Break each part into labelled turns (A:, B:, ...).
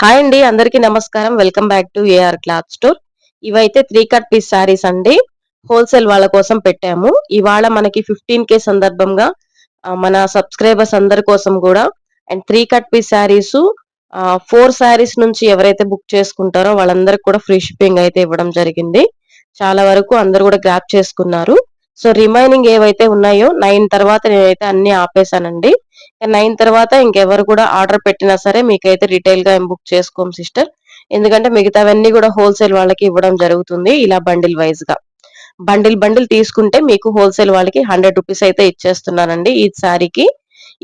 A: Hi అండి అందరికీ నమస్కారం. Welcome back to AR cloth store ఇవైతే త్రీ కట్ పీస్ శారీస్ అండి. హోల్సేల్ వాళ్ళ కోసం పెట్టాము. ఇవాళ మనకి ఫిఫ్టీన్ కే సందర్భంగా మన సబ్స్క్రైబర్స్ అందరి కోసం కూడా and three cut piece saris four saris నుంచి ఎవరైతే బుక్ చేసుకుంటారో వాళ్ళందరికి కూడా ఫ్రీ షిప్పింగ్ అయితే ఇవ్వడం జరిగింది. చాలా వరకు అందరు కూడా గ్రాప్ చేసుకున్నారు. సో రిమైనింగ్ ఏవైతే ఉన్నాయో నైన్ తర్వాత నేనైతే అన్ని నైన్ తర్వాత ఇంకెవరు కూడా ఆర్డర్ పెట్టినా సరే మీకైతే రిటైల్గా బుక్ చేసుకోం సిస్టర్ ఎందుకంటే మిగతావన్నీ కూడా హోల్సేల్ వాళ్ళకి ఇవ్వడం జరుగుతుంది ఇలా బండిల్ వైజ్గా. బండిల్ బండిల్ తీసుకుంటే మీకు హోల్సేల్ వాళ్ళకి హండ్రెడ్ రూపీస్ అయితే ఇచ్చేస్తున్నానండి ఈ శారీకి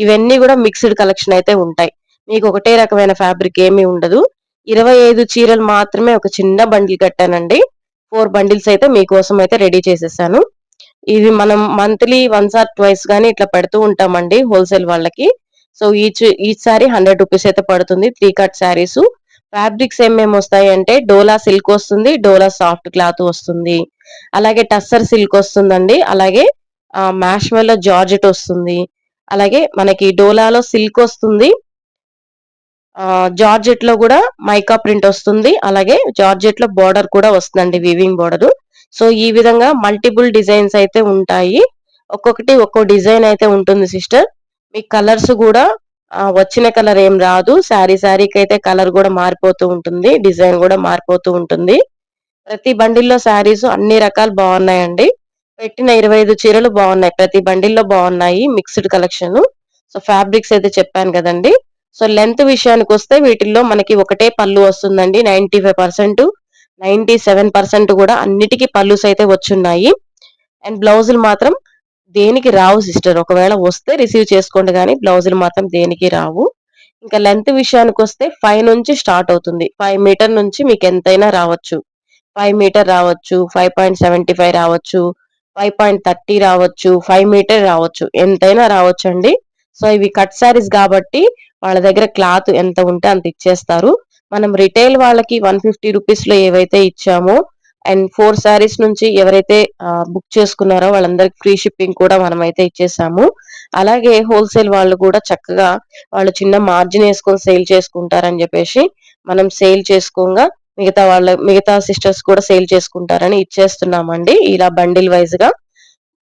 A: ఇవన్నీ కూడా మిక్స్డ్ కలెక్షన్ అయితే ఉంటాయి. మీకు ఒకటే రకమైన ఫ్యాబ్రిక్ ఏమీ ఉండదు. ఇరవై ఐదు చీరలు మాత్రమే ఒక చిన్న బండిల్ కట్టానండి. ఫోర్ బండిల్స్ అయితే మీకోసం అయితే రెడీ చేసేసాను. ఇది మనం మంత్లీ వన్స్ ఆర్ ట్వైస్ గానీ ఇట్లా పెడుతూ ఉంటామండి హోల్సేల్ వాళ్ళకి. So each each saree hundred rupees అయితే పడుతుంది త్రీ కట్ శారీస్ ఫ్యాబ్రిక్స్ ఏమేమి వస్తాయి అంటే డోలా సిల్క్ వస్తుంది డోలా సాఫ్ట్ క్లాత్ వస్తుంది. అలాగే టస్సర్ సిల్క్ వస్తుందండి అలాగే మ్యాష్మెల్లో జార్జెట్ వస్తుంది. అలాగే మనకి డోలాలో సిల్క్ వస్తుంది జార్జెట్లో కూడా మైకా ప్రింట్ వస్తుంది అలాగే జార్జెట్లో బార్డర్ కూడా వస్తుందండి వివింగ్ బార్డర్ సో ఈ విధంగా మల్టిపుల్ డిజైన్స్ అయితే ఉంటాయి. ఒక్కొక్కటి ఒక్కో డిజైన్ అయితే ఉంటుంది సిస్టర్. మీ కలర్స్ కూడా వచ్చిన కలర్ ఏం రాదు. శారీ శారీకి అయితే కలర్ కూడా మారిపోతూ ఉంటుంది. డిజైన్ కూడా మారిపోతూ ఉంటుంది. ప్రతి బండిల్లో శారీస్ అన్ని రకాలు బాగున్నాయండి. పెట్టిన ఇరవై ఐదు చీరలు బాగున్నాయి. ప్రతి బండిల్లో బాగున్నాయి మిక్స్డ్ కలెక్షన్. సో ఫ్యాబ్రిక్స్ అయితే చెప్పాను కదండి. సో లెంత్ విషయానికి వస్తే వీటిల్లో మనకి ఒకటే పళ్ళు వస్తుందండి. Ninety five percent. Ninety seven percent కూడా అన్నిటికీ పళ్ళుస్ అయితే వచ్చున్నాయి. అండ్ బ్లౌజులు మాత్రం దేనికి రావు సిస్టర్? ఒకవేళ వస్తే రిసీవ్ చేసుకోండి కానీ బ్లౌజులు మాత్రం దేనికి రావు. ఇంకా లెంత్ విషయానికి వస్తే ఫైవ్ నుంచి స్టార్ట్ అవుతుంది. ఫైవ్ మీటర్ నుంచి మీకు ఎంతైనా రావచ్చు. ఫైవ్ మీటర్ రావచ్చు ఫైవ్ పాయింట్ సెవెంటీ ఫైవ్ రావచ్చు ఫైవ్ పాయింట్ థర్టీ రావచ్చు ఫైవ్ మీటర్ రావచ్చు ఎంతైనా రావచ్చు అండి సో ఇవి కట్ శారీస్ కాబట్టి వాళ్ళ దగ్గర క్లాత్ ఎంత ఉంటే అంత ఇచ్చేస్తారు. మనం రిటైల్ వాళ్ళకి వన్ ఫిఫ్టీ రూపీస్లో ఏవైతే ఇచ్చామో అండ్ ఫోర్ శారీస్ నుంచి ఎవరైతే బుక్ చేసుకున్నారో వాళ్ళందరికి ఫ్రీ షిప్పింగ్ కూడా మనం అయితే ఇచ్చేసాము. అలాగే హోల్సేల్ వాళ్ళు కూడా చక్కగా వాళ్ళు చిన్న మార్జిన్ వేసుకొని సేల్ చేసుకుంటారని చెప్పేసి మనం సేల్ చేసుకోగా మిగతా వాళ్ళ మిగతా సిస్టర్స్ కూడా సేల్ చేసుకుంటారని ఇచ్చేస్తున్నామండి. ఇలా బండిల్ వైజ్గా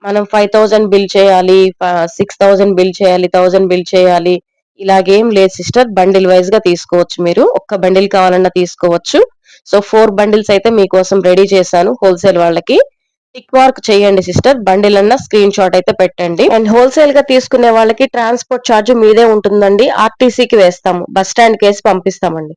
A: మనం ఫైవ్ థౌసండ్ బిల్ చేయాలి సిక్స్ థౌసండ్ బిల్ చేయాలి థౌసండ్ బిల్ చేయాలి ఇలాగేం లేదు సిస్టర్. బండిల్ వైజ్గా తీసుకోవచ్చు మీరు. ఒక్క బండిల్ కావాలన్నా తీసుకోవచ్చు. సో ఫోర్ బండిల్స్ అయితే మీకోసం రెడీ చేశాను హోల్సేల్ వాళ్ళకి. టిక్ మార్క్ చేయండి సిస్టర్. బండిల్ అన్న స్క్రీన్ షాట్ అయితే పెట్టండి. అండ్ హోల్సేల్గా తీసుకునే వాళ్ళకి ట్రాన్స్పోర్ట్ ఛార్జ్ మీదే ఉంటుందండి. ఆర్టీసీకి వేస్తాము. బస్ స్టాండ్ కేసి పంపిస్తామండి.